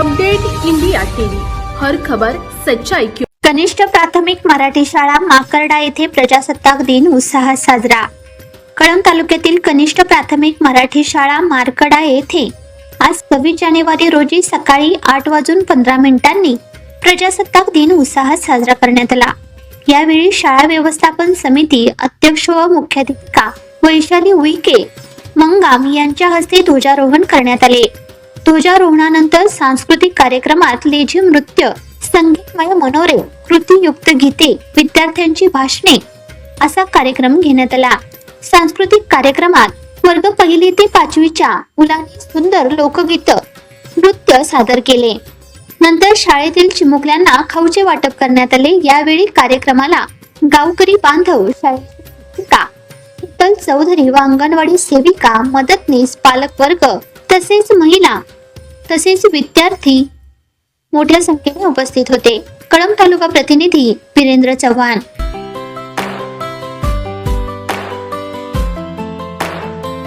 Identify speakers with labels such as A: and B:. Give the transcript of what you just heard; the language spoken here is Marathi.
A: Update India TV. हर खबर सच्चाई की
B: कनिष्ठ प्राथमिक मराठी शाळा माकर्डा येथे प्रजासत्ताक दिन उत्साहात साजरा. कळंब तालुक्यातील कनिष्ठ प्राथमिक मराठी शाळा मारकडा येथे आज सव्वीस जानेवारी रोजी सकाळी आठ वाजून पंधरा मिनिटांनी प्रजासत्ताक दिन उत्साहात साजरा करण्यात आला. यावेळी शाळा व्यवस्थापन समिती अध्यक्ष व मुख्याधिका वैशाली उईके मंगाम यांच्या हस्ते ध्वजारोहण करण्यात आले. ध्वजारोहणानंतर सांस्कृतिक कार्यक्रमात लेझिम नृत्य संगीतमय मनोरे कृतीयुक्त गीते विद्यार्थ्यांची भाषणे असा कार्यक्रम घेण्यात आला. सांस्कृतिक कार्यक्रमात वर्ग पहिली ते पाचवीच्या मुलांनी सुंदर लोकगीत नृत्य सादर केले. नंतर शाळेतील चिमुकल्यांना खाऊचे वाटप करण्यात आले. यावेळी कार्यक्रमाला गावकरी बांधव शाळेची चौधरी व अंगणवाडी सेविका मदतनीस पालक वर्ग तसेच महिला तसेच विद्यार्थी मोठ्या संख्येने उपस्थित होते. कळंब तालुका प्रतिनिधी वीरेंद्र चव्हाण.